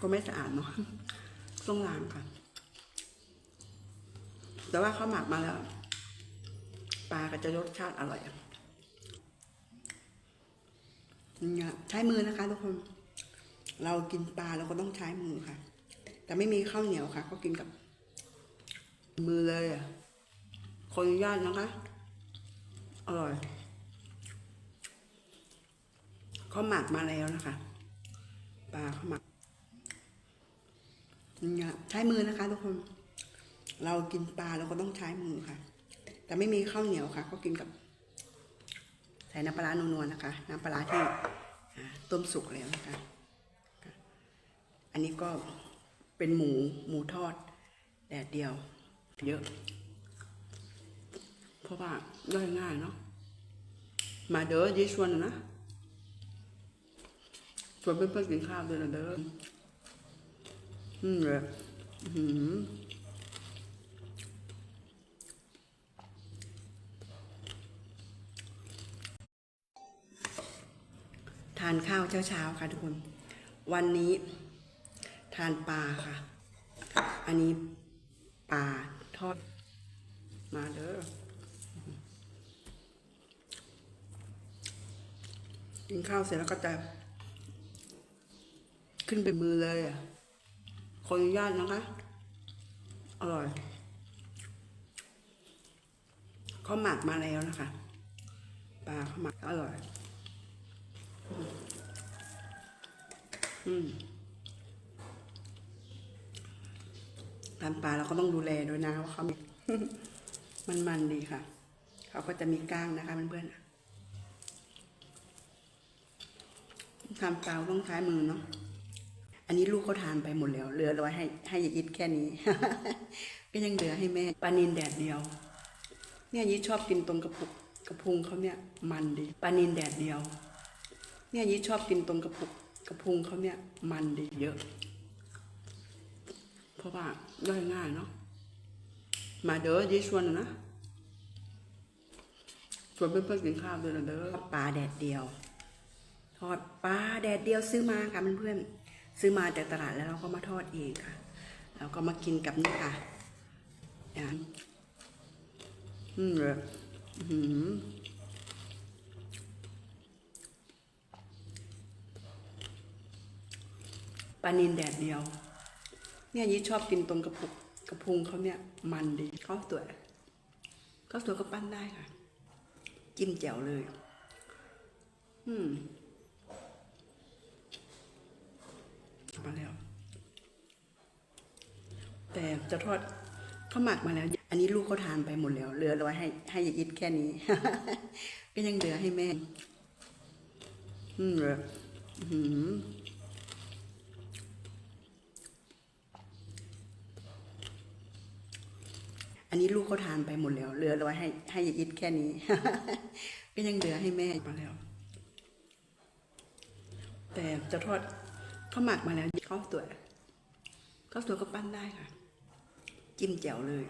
ก็ไม่สะอาดเนาะต้องล้างค่ะ แต่ว่าเขาหมักมาแล้ว ปลาก็จะรสชาติอร่อยอะเนี่ยใช้มือนะคะทุกคน เรากินปลาเราก็ต้องใช้มือค่ะ แต่ไม่มีข้าวเหนียวค่ะ ก็กินกับ มือเลยอะขออนุญาตนะคะ อร่อยเขาหมักมาแล้วนะคะ ปลาเขาหมัก ใช้มือนะคะ ทุกคน เรากินปลาเราก็ต้องใช้มือค่ะ แต่ไม่มีข้าวเหนียวค่ะ ก็กินกับ ใส่น้ำปลาร้านวลนะคะ น้ำปลาที่ต้มสุกแล้วนะคะ อันนี้ก็เป็นหมูหมูทอดแดดเดียว เยอะ เพราะว่าย่อยง่ายเนาะมาเด้อยีชวนนะชวนเพื่อนๆกินข้าวด้วยนะเด้อ อืมเลยอืมทานข้าวเช้าๆค่ะทุกคน วันนี้ทานปลาค่ะ อันนี้ปลาทอด มาเด้อกินข้าวเสร็จแล้วก็จะ ขึ้นไปมือเลยอะ ขออนุญาตนะคะ อร่อยเขาหมักมาแล้วนะคะ ปลาเขาหมักอร่อย อืมทานปลาเราก็ต้องดูแลด้วยนะว่าเขามีมันมันดีค่ะ เขาก็จะมีก้างนะคะเพื่อนๆทำปลาต้องใช้มือเนาะ อันนี้ลูกเขาทานไปหมดแล้ว เหลือไว้ให้ให้ยายอิดแค่นี้ ก็ยังเหลือให้แม่ปลานินแดดเดียว เนี่ยยิดชอบกินตรงกระปุกกระพุงเขาเนี่ยมันดีปลานินแดดเดียว เนี่ยยิดชอบกินตรงกระปุกกระพุงเขาเนี่ยมันดีเยอะ เพราะว่าย่อยง่ายเนาะมาเด้อยีชวนนะนะชวนเพื่อนๆกินข้าวด้วยนะเด้อปลาแดดเดียวทอดปลาแดดเดียวซื้อมาค่ะเพื่อนๆ ซื้อมาจากตลาดแล้วเราก็มาทอดเองค่ะ แล้วก็มากินกับนี่ค่ะอ่านอืมเลยอื้อปลานินแดดเดียว เนี่ยยี่ชอบกินตรงกระปุกกระพุงเขาเนี่ยมันดีข้าวสวยข้าวสวยก็ปั้นได้ค่ะ จิ้มแจ่วเลย อืม มาแล้ว แต่จะทอดข้าวหมักมาแล้ว อันนี้ลูกเขาทานไปหมดแล้วเหลือไว้ให้ให้ยายอิดแค่นี้ ก็ยังเหลือให้แม่ อืมเหลืออื้อหืออันนี้ลูกเขาทานไปหมดแล้วเหลือไว้ให้ให้ยายอิดแค่นี้ ก็ยังเหลือให้แม่มาแล้ว แต่จะทอด เขาหมักมาแล้วข้าวสวยข้าวสวยก็ปั้นได้ค่ะ จิ้มแจ่วเลย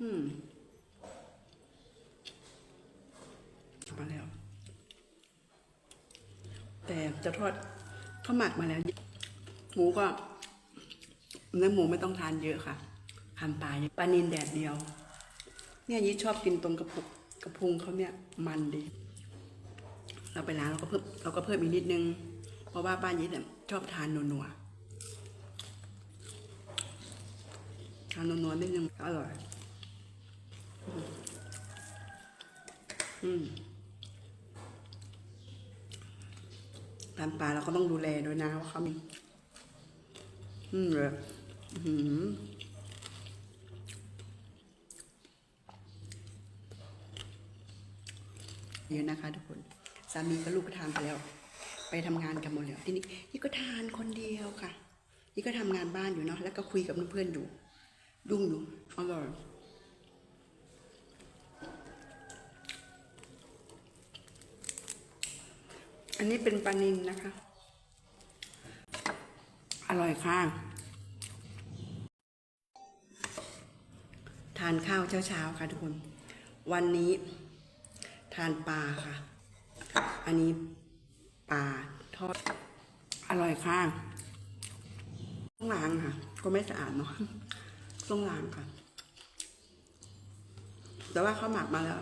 อืมมาแล้ว แต่จะทอดข้าวหมักมาแล้ว หมูก็เนื้อหมูไม่ต้องทานเยอะค่ะทานปลายปลานินแดดเดียว เนี่ยยี่ชอบกินตรงกระปุกกระพุงเขาเนี่ยมันดี เราไปร้านเราก็เพิ่มเราก็เพิ่มอีกนิดนึง เพราะว่าบ้านยี่เนี่ยชอบทานนัวๆทานนัวๆนิดนึงอร่อย อืมทานปลาเราก็ต้องดูแลด้วยนะว่าเขามีอืมเลยอื้อหือเยอะนะคะทุกคน สามีกับลูกก็ทานไปแล้ว ไปทำงานกันหมดแล้วทีนี้นี่ก็ทานคนเดียวค่ะ นี่ก็ทำงานบ้านอยู่เนาะแล้วก็คุยกับเพื่อนๆอยู่ยุ่งอยู่อร่อยอันนี้เป็นปลานินนะคะ อร่อยค่ะ ทานข้าวเช้าๆค่ะทุกคน วันนี้ทานปลาค่ะ อันนี้ ปลาทอด อร่อยค่ะต้องล้างค่ะ ก็ไม่สะอาดเนาะต้องล้างค่ะ แต่ว่าเขาหมักมาแล้ว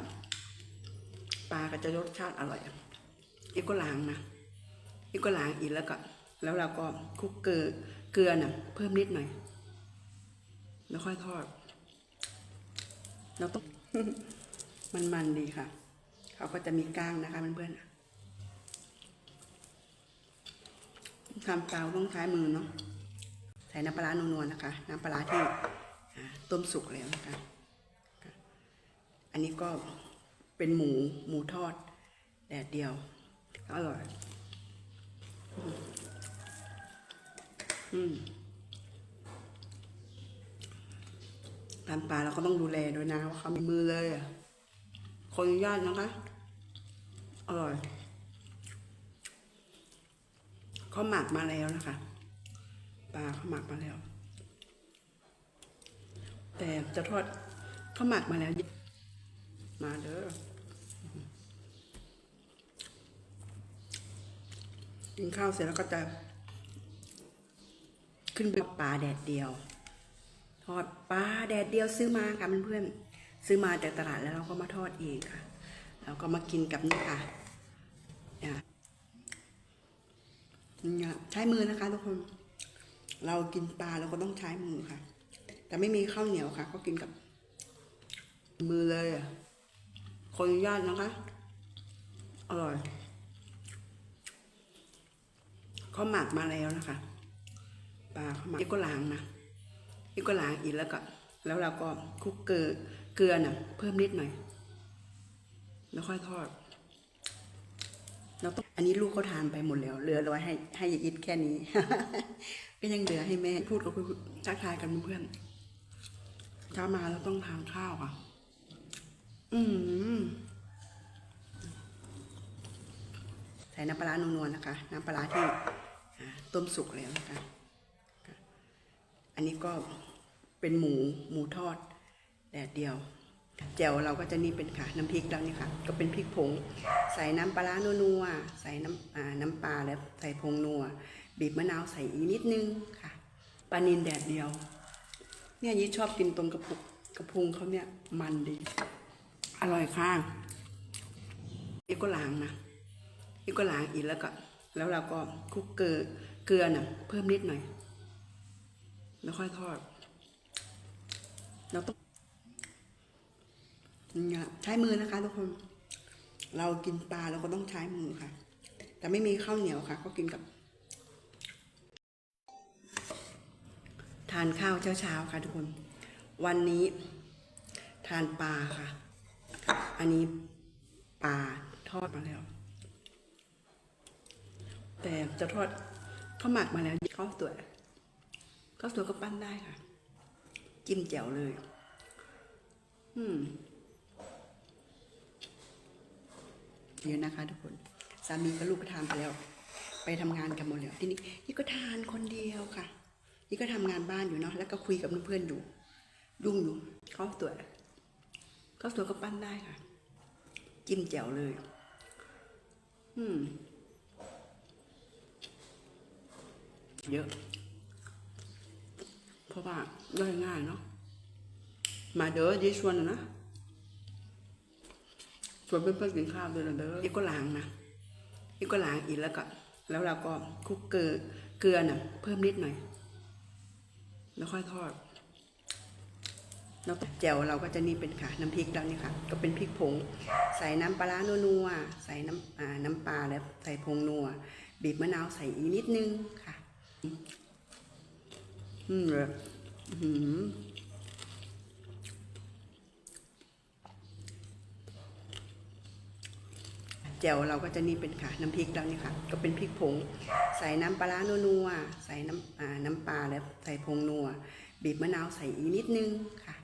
ปลาก็จะรสชาติอร่อยอีกก็ล้างนะอีกก็ล้างอีกแล้วก็ แล้วเราก็คลุกเกลือเกลือน่ะ เพิ่มนิดหน่อย แล้วค่อยทอดเราต้องมันมันๆดีค่ะ เขาก็จะมีก้างนะคะเพื่อนๆ ทำเตาต้องใช้มือเนาะใส่น้ำปลาร้านัวๆนะคะ น้ำปลาที่ต้มสุกแล้วนะคะ อันนี้ก็เป็นหมูหมูทอดแดดเดียวอร่อยอืมทานปลาเราก็ต้องดูแลด้วยนะว่าเขามีมือเลยอะขออนุญาตนะคะ อร่อย เขาหมักมาแล้วนะคะปลาเขาหมักมาแล้ว แต่จะทอดเขาหมักมาแล้ว มาเด้อกินข้าวเสร็จแล้วก็จะ ขึ้นไปปลาแดดเดียว ทอดปลาแดดเดียวซื้อมาค่ะเพื่อนๆซื้อมาจากตลาดแล้วเราก็มาทอดเองค่ะแล้วก็มากินกับนี่ค่ะอะ นี่ค่ะใช้มือนะคะ ทุกคน เรากินปลาเราก็ต้องใช้มือค่ะ แต่ไม่มีข้าวเหนียวค่ะ ก็กินกับ มือเลยอะขออนุญาตนะคะ อร่อยเขาหมักมาแล้วนะคะ ปลาเขาหมักอีกก็ล้างนะอีกก็ล้างอีกแล้วก็ แล้วเราก็คลุกเกลือเกลือน่ะ เพิ่มนิดหน่อย แล้วค่อยทอด อันนี้ลูกเขาทานไปหมดแล้วเหลือไว้ให้ให้ยายอิดแค่นี้ ก็ยังเหลือให้แม่พูดกับคุณทักทายกันเพื่อนๆเช้ามาเราต้องทานข้าวค่ะ อืมใส่น้ำปลาร้านัวๆนะคะ น้ำปลาที่ต้มสุกแล้วนะคะ อันนี้ก็เป็นหมูหมูทอดแดดเดียว แจ่วเราก็จะนี่เป็นค่ะ น้ำพริกแล้วนี่ค่ะ ก็เป็นพริกผง ใส่น้ำปลาร้านัวๆใส่น้ำน้ำปลาแล้วใส่ผงนัว บีบมะนาวใส่อีกนิดนึงค่ะปลานินแดดเดียว เนี่ยยี่ชอบกินตรงกระปุกกระพุงเขาเนี่ยมันดี อร่อยค่ะอีกก็ล้างนะอีกก็ล้างอีกแล้วก็ แล้วเราก็คลุกเกลือเกลือน่ะเพิ่มนิดหน่อย แล้วค่อยทอด เราต้อง ใช้มือนะคะ ทุกคน เรากินปลาเราก็ต้องใช้มือค่ะ แต่ไม่มีข้าวเหนียวค่ะ ก็กินกับ ทานข้าวเช้าๆค่ะ ทุกคน วันนี้ ทานปลาค่ะ อันนี้ปลาทอดมาแล้ว แต่จะทอดข้าวหมักมาแล้วข้าวสวยข้าวสวยก็ปั้นได้ค่ะ จิ้มแจ่วเลย อืม เยอะนะคะ ทุกคนสามีกับลูกก็ทานไปแล้ว ไปทำงานกันหมดแล้วทีนี้นี่ก็ทานคนเดียวค่ะนี่ก็ทำงานบ้านอยู่เนาะแล้วก็คุยกับเพื่อนๆอยู่ยุ่งอยู่ข้าวสวยข้าวสวยก็ปั้นได้ค่ะ จิ้มแจ่วเลย อืมเยอะ เพราะว่าย่อยง่ายเนาะมาเด้อยี่ชวนนะ ชวนเพื่อนๆกินข้าวด้วยนะเด้ออีกก็ล้างนะอีกก็ล้างอีกแล้วก็ แล้วเราก็คลุกเกลือเกลือน่ะเพิ่มนิดหน่อย แล้วค่อยทอดแล้วแจ่วเราก็จะนี่เป็นค่ะน้ำพริกแล้วนี่ค่ะ ก็เป็นพริกผง ใส่น้ำปลาร้านัวใส่น้ำอ่าน้ำปลาแล้วใส่ผงนัวบีบมะนาวใส่อีกนิดนึงค่ะ อืมเลยอืม แจ่วเราก็จะนี่เป็นค่ะน้ำพริกแล้วนี่ค่ะ ก็เป็นพริกผง ใส่น้ำปลาร้านัวใส่น้ำน้ำปลาแล้วใส่ผงนัวบีบมะนาวใส่อีกนิดนึงค่ะ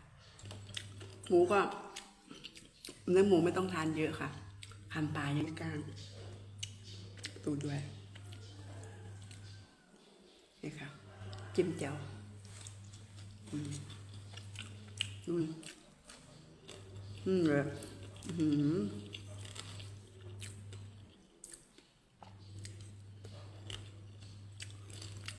หมูก็เนื้อหมูไม่ต้องทานเยอะค่ะทานปลายังกลางตูด้วยนี่ค่ะ จิ้มแจ่วอืมอืมอืมเลยอืม